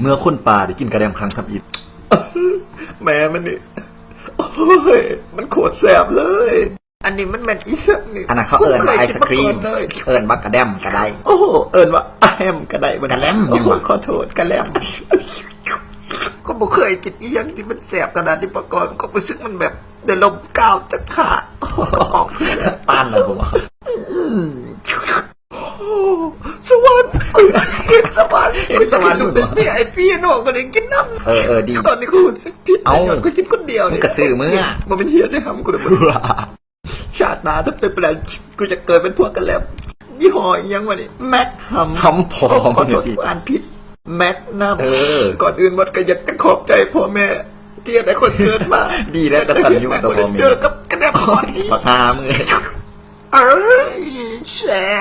เมื่อคนป่าได้กินกระเดมครั้งทับอิดแม่มันนี่โอ้ยมันโคตรแสบเลย อันนี้มันแมนอีสักนี่อันนั้นเขาเอิญว่าไอศครีมผเคยกินาก่อนเลยเอิญว่ากระแดมก็ได้โอ้โหเอิญว่าแอมก็ได้มันกะแลมโอ้โหยังวะขอโทษกะแลมก็บ่เคยกินอีหยังที่มันแสบขนาดนี้มาก่อนก็รู้สึกมันแบบได้ลมก้าวจากขาก็ออกเพื่อนป้านเลยผมว่า โอ้สวรรค์เห็นสวรรค์ เห็ นสวรรค์กูจะกินเนี่ยไอพี่น้องก็ได้กินน้ำเออเออดีตอนนี้กูรู้สึกผิดเอ้ากูกินคนเดียวมึงก็ซื้อมื้อมันเป็นเฮียใช่ไหมกูเลยบอกชาติหน้าถ้าเป็นแปลงกูจะเกิดเป็นพวกกันแล้ว ยี่ห้ออีหยังวะนี่แม็กฮัมทำพอขอโทษดีที่อ่านผิดแม็กนัมเออก่อนอื่นวัดก็อยากจะขอบใจพ่อแม่ที่ได้คนเกิดมาดีแล้วกตัญญูต่อพ่อแม่เจอกับกระแดมก่อนนี้ปากหามึงเอ้ยแส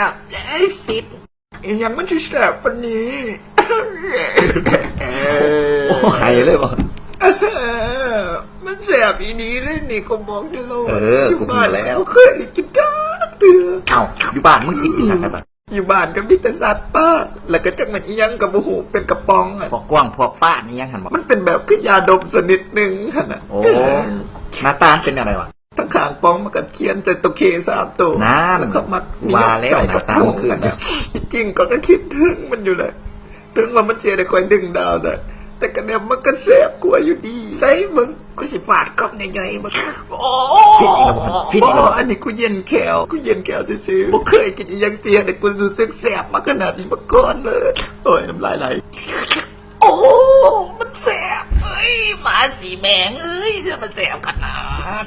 บไอ้ฟิตอีหยังมันจะแสบวันนี้เออ โอ้หายเลยบ่เออมันแสบอีนี้เลยนี่ก็บอกได้เลยเออกูบ้านรู้แล้วแล้วเคยได้กินดักเตือเอ้าอยู่บ้านมึงกินอีสักกระสักอยู่บ้านกับพิตสัตว์ป้าดแล้วก็จักมันอีหยังกับบูหูเป็นกระป๋องอะพวกกว้างพวกฟ้านี่ยังหันบอกมันเป็นแบบคือยาดมสนิดหนึ่งขนาดโอ้หน้าตาเป็นอะไรวะทั้งขางป้องมันก็เขียนใจตัวเคสามตัวนั่นแล้วก็มักว่าแล้วใส่กระหน้าตาทมันงคือกันนะจริงก็ก็คิดถึงมันอยู่เลย ถึงว่ามันเจียได้คอยดึงดาวนะแต่กระเด็มมันก็แสบกลัวอยู่ดีใส่มึงกูสิฟาดกับใหญ่ๆมึงโอ้ฟิตอีกแล้วบ่ฟิตอีกแล้วบ่อันนี้กูเย็นแขวกูเย็นแขวซื่อๆบ่เคยกินอีหยังเตียแต่กูรู้สึกแสบมาขนาดนี้มาก่อนเลย โอ้ยน้ำลายไหลโอ้มันแสบเฮ้ยหมาสีแมงเอ้ยจะมาแสบขนาด